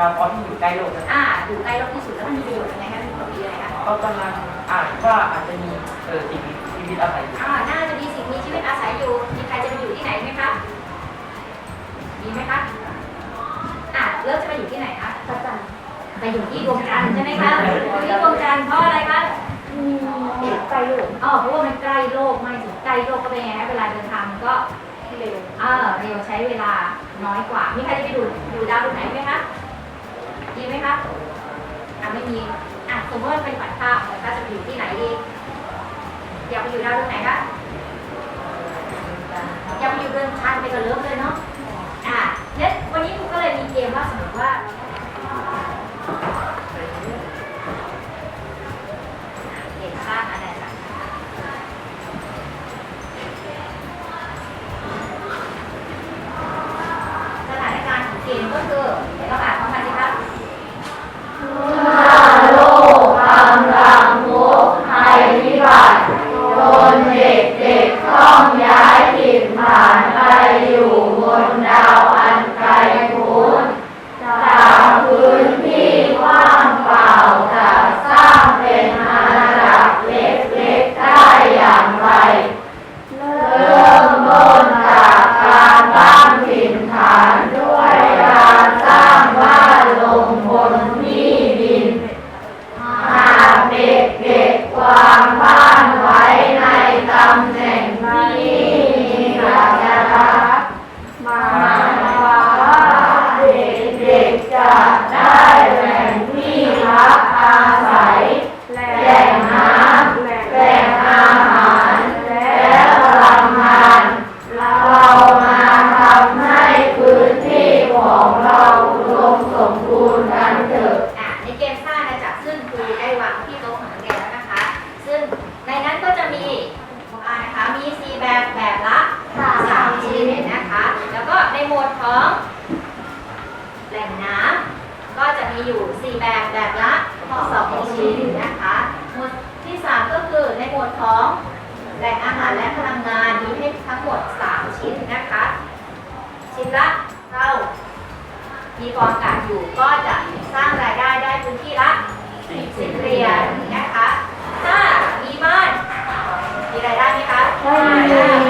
ดาวเคราะห์ที่อยู่ใกล้โลกนะอ่าอยู่ใกล้โลกที่สุดแล้วมันมีประโยชน์ยังไงคะมีผลดีอะไรคะเขากำลังอ่านว่าอาจจะมีเออสิ่งมีชีวิตอาศัยอยู่อ่าน่าจะมีสิ่งมีชีวิตอาศัยอยู่มีใครจะไปอยู่ที่ไหนไหมคะมีไหมคะอ่าเริ่มจะไปอยู่ที่ไหนคะพระจันทร์ไปอยู่ที่ดวงจันทร์ใช่ไหมคะอยู่ที่ดวงจันทร์เพราะอะไรคะมีไกลโลกอ๋อเพราะว่ามันใกล้โลกไม่ถึงใกล้โลกก็เป็นไงคะเวลาเดินทางมันก็เร็วเออเร็วใช้เวลาน้อยกว่า มีใครจะไปดูดูดาวดวงไหนไหมคะ ดีไหมคะอะไม่มีอะสมมติว่าเป็นฝันข้าวฝันข้าวจะไปอยู่ที่ไหนดีอยากไปอยู่ดาวดวงไหนคะอยากไปอยู่เดินชันไปกับเลิฟเลยเนาะอะเนี่ยวันนี้ครูก็เลยมีเกมว่าสมมติว่า มีอยู่สี่แบบแบบละสองชิ้นนะคะหมวดที่สามก็คือในหมวดของแหล่งอาหารและพลังงานมีให้ทั้งหมดสามชิ้นนะคะ ชิ้นละเท่ามีฟองอากาศอยู่ก็จะสร้างรายได้ได้พื้นที่ละสิบเหรียญนะคะถ้ามีบ้านมีรายได้ไหมคะไม่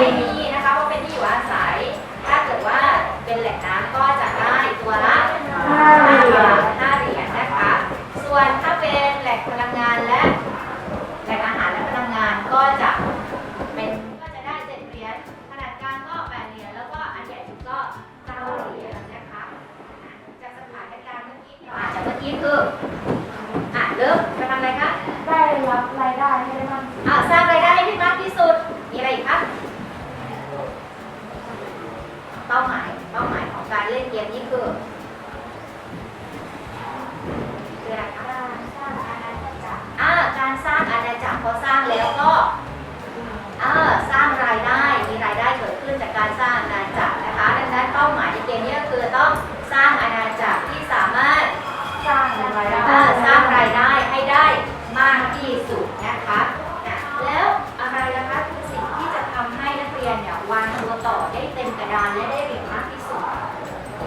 ได้เต็มกระดานและได้เหรียญมากที่สุด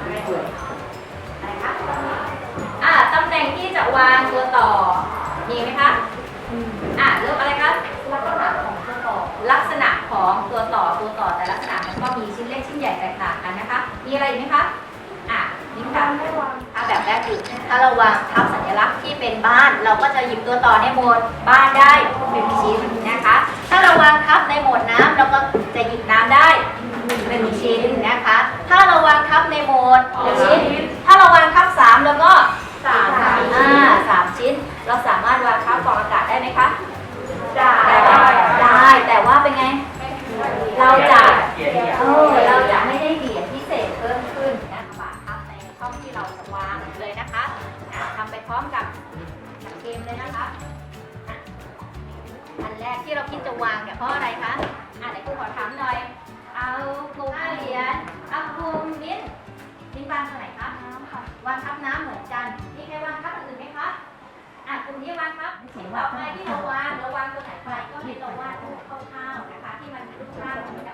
อะไรเอ่ยอะไรคะอ่าตำแหน่งที่จะวางตัวต่อมีไหมคะอ่าเริ่มอะไรคะลักษณะของตัวต่อ ลักษณะของตัวต่อตัวต่อแต่ลักษณะมันก็มีชิ้นเล็กชิ้นใหญ่แตกต่างกันนะคะ มีอะไรอีกไหมคะอะนี่ค่ะไม่วางถ้าแบบแรกคือถ้าเราวางทับสัญลักษณ์ที่เป็นบ้าน เราก็จะหยิบตัวต่อในโหมดบ้านได้หนึ่งชิ้นนะคะ ถ้าเราวางทับในโหมดน้ำเราก็จะหยิบน้ำได้หนึ่งชิ้นนะคะ ถ้าเรา วางทับในโหมดหนึ่งชิ้น ถ้าเราวางทับสามแล้วก็สามอ่าสามชิ้น เราสามารถวางทับกล่องอากาศได้ไหมคะ ได้ ได้แต่ว่าเป็นไง เราจะเกียรติเนี่ยเออเราจะไม่ได้เหรียญพิเศษเพิ่มขึ้นนะคะบาททับในช่องที่เราจะวางเลยนะคะอะทำไปพร้อมกับกับเกมเลยนะคะอะอันแรกที่เราคิดจะวางเนี่ยเพราะอะไรคะอะไหนครูขอถาม ญเอากลุ่มมิ้นท์มิ้นท์วางตรงไหนคะน้ำค่ะวางทับน้ำเหมือนกันมีใครวางทับอันอื่นไหมคะอะกลุ่มนี้วางทับต่อไปที่เราวางเราวางตัวไหนไปก็ให้เราวาดรูปคร่าวๆนะคะ ที่มันรูปร่างเหมือนกับ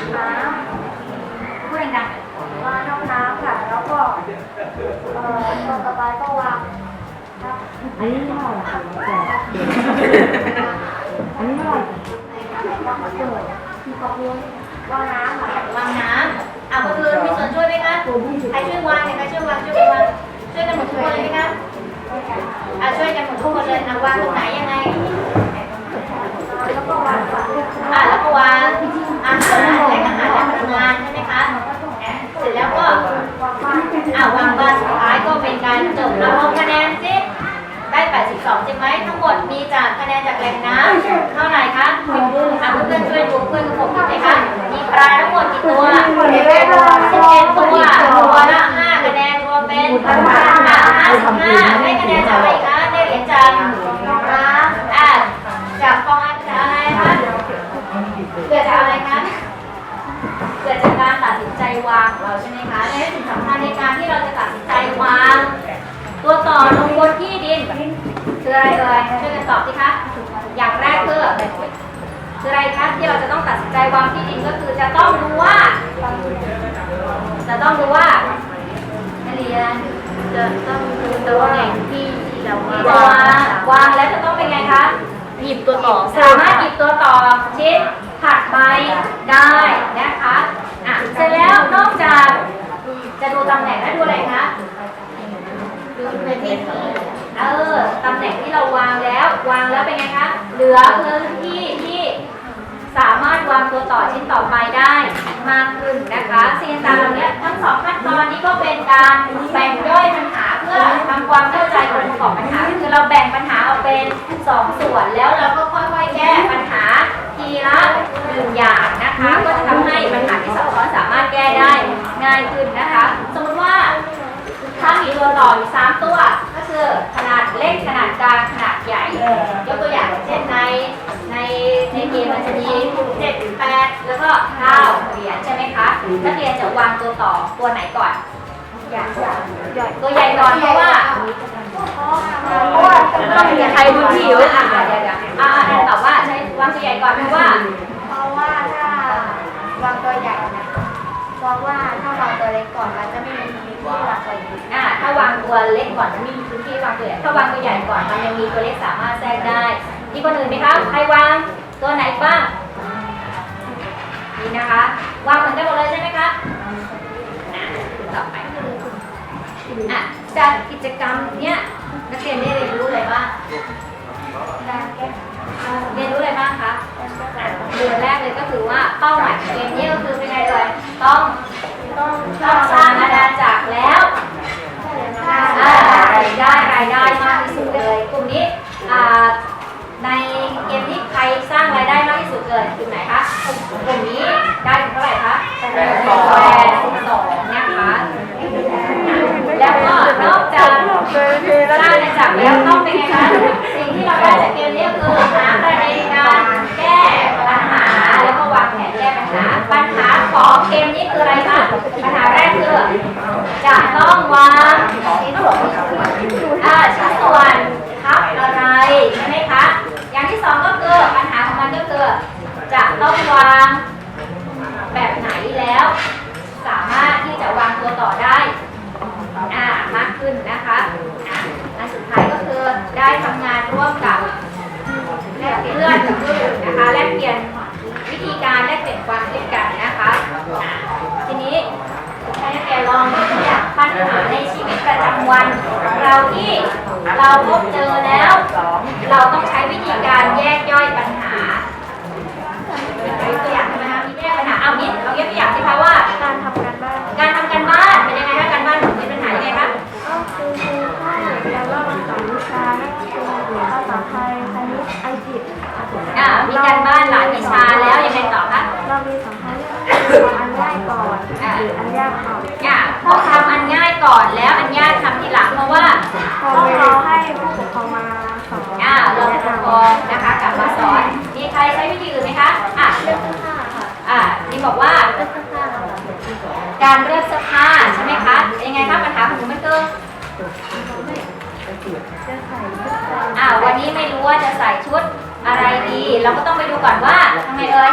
างกับน้พูดดังำวางน้ำน้ำค่ะ แล้วก็เอ่อตัวต่อไปก็วางครับอันนี้เท่าไหร่อันนี้เท่าไหร่วางเกิดมีกระพุ้งวางน้ำค่ะวางน้ำอะคนอื่นมีส่วนช่วยไหมคะใครช่วยวางเนี่ยใครช่วยวางช่วยกันวางช่วยกันหมดทุกคนเลยไหมคะอะช่วยกันหมดทุกคนเลยอะวางตรงไหนยังไง แล้วก็วางฝาลูก อะแล้วก็วางอาหารแลกอาหารแลกพลังงานใช่ไหมคะเสร็จแล้วก็อ่าวางบ้านสุดท้ายก็เป็นการจบเอาลงคะแนนสิได้ 82 ใช่ไหมทั้งหมดมีจากคะแนนจากแหล่งน้ำเท่าไหร่คะอะเพื่อนๆช่วยดูเพื่อนกับผมดูไหมคะมีปลาทั้งหมดกี่ตัว11ตัวตัวละ5คะแนนรวมเป็นอะ55ได้คะแนนจากอะไรคะได้เหรียญจากน้ำอะจากฟองอันจากอะไรคะเกิดจากอะไรคะ เกิดจากการตัดสินใจวางของเราใช่ไหมคะและสิ่งสำคัญในการที่เราจะตัดสินใจวาง ตัวต่อลงบนที่ดินคืออะไรเอ่ยช่วยกันตอบสิคะอย่างแรกคือ คืออะไรคะที่เราจะต้องตัดสินใจวางที่ดินก็คือจะต้องดูว่า จะต้องดูว่านักเรียนจะต้องดูตำแหน่งที่เราวางวางแล้วจะต้องเป็นไงคะหยิบตัวต่อสามารถหยิบตัวต่อชิ้นถัดไปได้นะคะอะเสร็จแล้วนอกจากจะดูตำแหน่งแล้วดูอะไรคะดูพื้นที่เออตำแหน่งที่เราวางแล้ว วางแล้วเป็นไงคะเหลือพื้นที่ที่ สามารถวางตัวต่อชิ้นต่อไปได้มากขึ้นนะคะสิ่งต่างเหล่านี้ทั้งสองขั้นตอนนี้ก็เป็นการแบ่งย่อยปัญหาเพื่อทำความเข้าใจของประกอบปัญหาคือเราแบ่งปัญหาออกเป็นสองส่วนแล้วเราก็ค่อยๆแก้ปัญหาทีละหนึ่งอย่างนะคะ ก็จะทำให้ปัญหาที่ซับซ้อนสามารถแก้ได้ง่ายขึ้นนะคะ สมมติว่าถ้ามีตัวต่ออยู่สามตัว ก็คือขนาดเล็กขนาดกลางขนาด ใหญ่ยกตัวอย่างเช่นในในในเกมมันจะมีเจ็ดแปดแล้วก็เก้าเหรียญใช่ไหมคะนักเรียนจะวางตัวต่อตัวไหนก่อนตัวใหญ่ก่อนเพราะว่าเพราะว่าต้องมีใครดูผิวอะเดี๋ยวเดี๋ยวอะอะอะตอบว่าใช่วางตัวใหญ่ก่อนเพราะว่า เพราะว่าถ้าวางตัวใหญ่นะเพราะว่าถ้าวางตัวเล็กก่อนมันจะไม่มีพื้นที่ วางตัวใหญ่อ่าถ้าวางตัวเล็กก่อนมันไม่มีพื้นที่วางตัวใหญ่ถ้าวางตัวใหญ่ก่อนมันยังมีตัวเล็กสามารถแทรกได้มีคนอื่นไหมคะใครวางตัวไหนบ้างนี่นะคะวางเหมือนกันหมดเลยใช่ไหมคะอะต่อไปอะจากกิจกรรมเนี้ยนักเรียนได้เรียนรู้อะไรบ้างการแก้เรียนรู้อะไรบ้างคะอะเดือนแรกเลยก็คือว่าเป้าหมายของเกมนี้ก็คือเป็นไงเลยต้อง ต้องต้องสร้างอาณาจักรแล้ว อ่ารายได้รายได้มากที่สุดเลย กลุ่มนี้อ่าในเกมนี้ใครสร้างรายได้มากที่สุดเลยกลุ่มไหนคะกลุ่มนี้ได้ถึงเท่าไหร่คะแปดสิบสองนะคะแล้วก็นอกจากสร้างอาณาจักรแล้วต้องเป็นไงคะสิ่งที่เราได้จากเกมนี้ก็คือหาประเด็นการแก้ปัญหาแล้วก็วางแผนแก้ปัญหา ปัญหาของเกมนี้คืออะไรคะปัญหาแรกคือจะต้องวางชิ้นส่วนอ่าชิ้นส่วนทับอะไรใช่ไหมคะ อย่างที่สองก็คือปัญหาของมันก็คือ จะต้องวางแบบไหนแล้ว สามารถที่จะวางตัวต่อได้ อ่ามากขึ้นนะคะอะอันสุดท้ายก็คือได้ทำงานร่วมกับเพื่อนกับผู้อื่นนะคะแลกเปลี่ยนวิธีการแลกเปลี่ยนความคิดกันนะคะอะทีนี้ ให้นักเรียนลองยกตัวอย่างปัญหาในชีวิตประจำวันของเราที่เราพบเจอแล้ว เราต้องใช้วิธีการแยกย่อยปัญหายกตัวอย่างใช่ไหมคะมีแยกปัญหาเอามิดเอายกตัวอย่างสิคะว่า การทำการบ้าน การทำการบ้านเป็นยังไงคะการบ้านมีปัญหายังไงคะก็คือครูให้เรียนว่าภาษาวิชานักเรียนภาษาไทยคณิตอังกฤษอ่ามีการบ้านหลายวิชาแล้วยังไงต่อคะเรามีสองทางเลื อันง่ายก่อนหรืออันยากก่อนอ่าพอทำอันง่ายก่อนแล้วอันยากทำทีหลังเพราะว่าต้องรอให้ผู้ปกครองมาสอนอ่าเราผู้ปกครองนะคะกลับมาสอนมีใครใช้วิธีอื่นไหมคะอะเลือกเสื้อผ้าค่ะอ่านี่บอกว่าเลือกเสื้อผ้าการเลือกเสื้อผ้าใช่ไหมคะเป็นยังไงคะปัญหาของหนูมันคือจะใส่ชุดอ่าวันนี้ไม่รู้ว่าจะใส่ชุดอะไรดี เราก็ต้องไปดูก่อนว่าทำไมเอ่ย